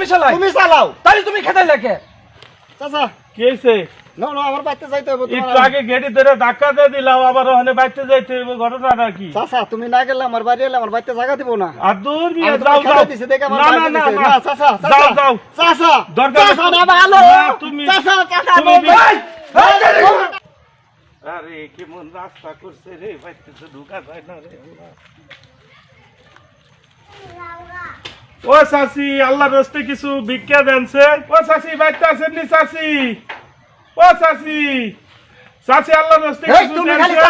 আমি চালাই তুমি চালাও তাহলে তুমি খেতে লেখে। চাচা। কি হয়েছে না না আমার বাড়িতে যাইতে হবে একটু আগে গেড়ি ধরে ধাক্কা দিয়ে দিলাম আবার ওখানে বাইতে যাইতে হবে ঘটনাটা কি? চাচা তুমি না গেলে আমার বাড়ি এলে আমার বাড়িতে জায়গা দিব না। আর দূর নিয়ে যাও যাও খেতে দিছি, দেখে আমার না না না না। না, চাচা, যাও যাও। চাচা, দরকার চাচা, না, ভালো। তুমি- চাচা, চাচা, তুমি বলবে। বি- এই, এই, এই, আরে কেমন রাস্তা করছে রে বাইতে তো ঢুকা যায় না রে। আল্লাহ। ও চাচি আল্লাহ রস্তে কিছু ভিক্ষা দেনছে ও চাচি বাইতে আছেন নি চাচি? ও রস্তে না, ইয়া।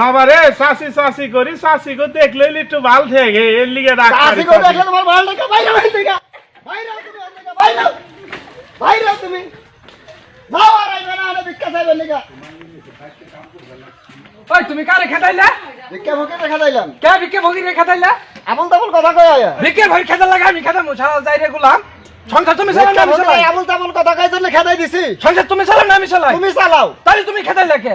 বাবা রে চাচি চাচি করি চাচি কো দেখলে একটু ভালো থেকে এর লিগে তুমি, তুমি। ওই তুমি কারে খেতাইলা ভিক্ষা। কে ভিক্ষে ভগি রে খেতাইলা আমল তামল কথা কয় আয়া। ভিক্ষের ভয় খেতে লাগা আমি খেতে মুছাড়া যাই রে গুলাম। সংসার তুমি চালাও না আমি চালাই। আমল তামল কথা কয় জন্য খেদাই দিছি। সংসার তুমি চালাও না আমি চালাই। তুমি চালাও। তাহলে তুমি খেতে লেখে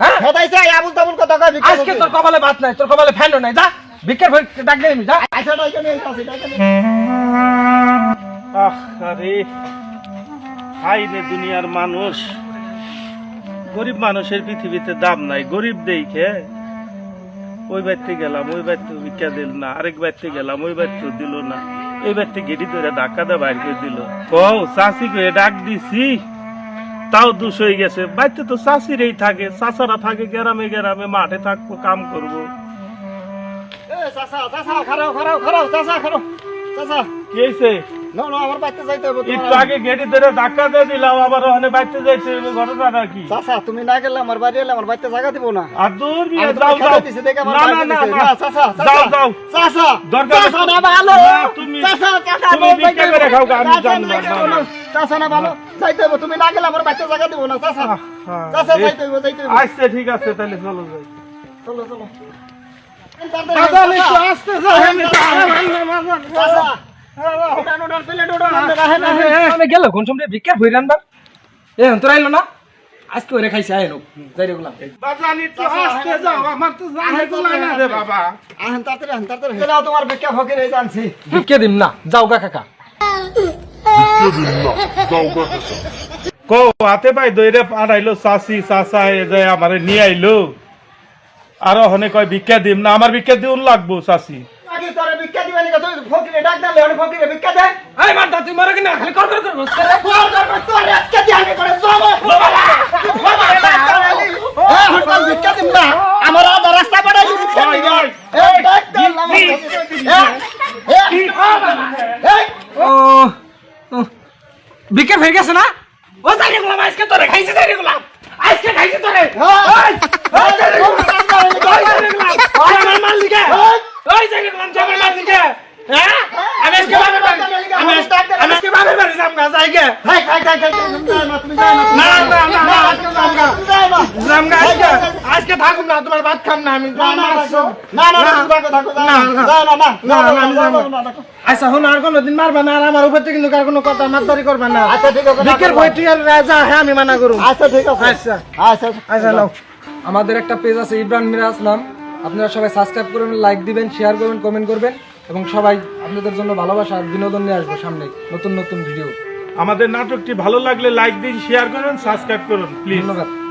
হ্যাঁ? খেদাইছে আমল তামল কথা কয় ভিক্ষা আজকে মুখে। তোর কপালে ভাত নাই তোর কপালে ফ্যানও নাই যা। ভিক্ষের ভয় ডাক দে আমি যা। আচ্ছা। আহ আরে। হাই রে দুনিয়ার মানুষ। গরিব মানুষের পৃথিবীতে দাম নাই গরিব দেখে ওই বাড়িতে গেলাম ওই বাড়িতে ভিক্ষা দিল না আরেক বাড়িতে গেলাম ওই বাড়িতে দিল না। এই বাড়িতে গেটি ধরে ধাক্কা দিয়ে বাইর করে দিল। ও চাষি করে ডাক দিছি। তাও দুষ হয়ে গেছে। বাড়িতে তো চাষিরেই থাকে চাষারা থাকে গ্রামে গ্রামে মাঠে থাকব কাম করব। এ, চাচা, চাচা, খাড়াও, খাড়াও, খাড়াও, চাচা, খাড়াও। চাচা, কি হয়েছে একটু আগে গেটি ধরে ধাক্কা দিয়ে দিলাম আবার ওখানে বাড়িতে যাইতে হবে ঘটনাটা কি চাচা, তুমি না গেলে আমার বাড়ি এলে আমার বাড়িতে জায়গা দিব না আর দূর নিয়ে যাও যাও খেতে দিছি, দেখে আমার না না না দিছে। না না, চাচা, চাচা, যাও যাও চাচা, দরকার চাচা না ভালো। তুমি- চাচা, চাচা, তুমি ভিক্ষা করে খাও, আমি জানি না না, গেলে না, না। চাচা না ভালো। যাইতে হবে, তুমি না গেলে আমার বাড়িতে জায়গা দিব না, চাচা। চাচা, যাইতে হবে, যাইতে হবে। আচ্ছা ঠিক আছে তাহলে চলো যাই চলো, চলো। দাদা, একটু আস্তে যাও, চাচা, আমি গেল এ না আমার তো জানে তো লাগে রে বাবা। আহেন, তাড়াতাড়ি আহেন, তাড়াতাড়ি আহেন। তোমার ভিক্ষা দিম না যাও কাকা যে আমারে নিয়ে আইলো আর ওখানে কয় ভিক্ষা দিম না আমার ভিক্ষা দিউন লাগবো চাচি দিবে তুই ফকিরে ডাক দিলে, ওরে ফকিরে ভিক্ষা দে। এই মারতা তুই মরে কিনা? খালি কর কর কর বস। করে তোর দরকার, তোর আজকে দিয়ে আগে করে জমা। এ, হরতাল ভিক্ষা দিম না। আমার আধা রাস্তা বাড়াই ভিক্ষা ওই, দিবে। ডাক দে, আমার ফকিরে। এ, এ, এ, ও ও, ভিক্ষের গেছে না? ও যাই রে আজকে তোরে খাইছে যাই রে আজকে খাইছে তোরে। এই, এই, যাই রে গুলাম, ওই যাই রে আমার মাল দিকে ওই যাই রে গুলাম জামার দিকে হ্যাঁ আমি আজকে বাবার বাড়ি আমি আমি আজকে বাবার বাড়ি যাম না যাই গে খাই, খাই, খাই, খাই, না, না, না, না, না, না, আজকে যাও না, তুমি যাও না। যাম গা আজকে আজকে থাকুম না তোমার ভাত খাম না আমি না, না, না, না, না, তুমি থাকো, থাকো, যাও না, না, না। না, না, না, যাও না, আমি যাও যাব। না, থাকো। আচ্ছা শোনো আর কোনোদিন মারবে না আর আমার উপর থেকে কিন্তু কার কোনো কথা করবে না আচ্ছা, ঠিক আছে, রাজা হ্যাঁ আমি মানা করুম আচ্ছা, ঠিক আছে। আচ্ছা। আচ্ছা, আচ্ছা নাও আমাদের একটা পেজ আছে ইব্রাহিম মিরাজ নাম আপনারা সবাই সাবস্ক্রাইব করবেন লাইক দিবেন শেয়ার করবেন কমেন্ট করবেন এবং সবাই আপনাদের জন্য ভালোবাসা আর বিনোদন নিয়ে আসব সামনে নতুন নতুন ভিডিও আমাদের নাটকটি ভালো লাগলে লাইক দিন শেয়ার করুন সাবস্ক্রাইব করুন প্লিজ ধন্যবাদ।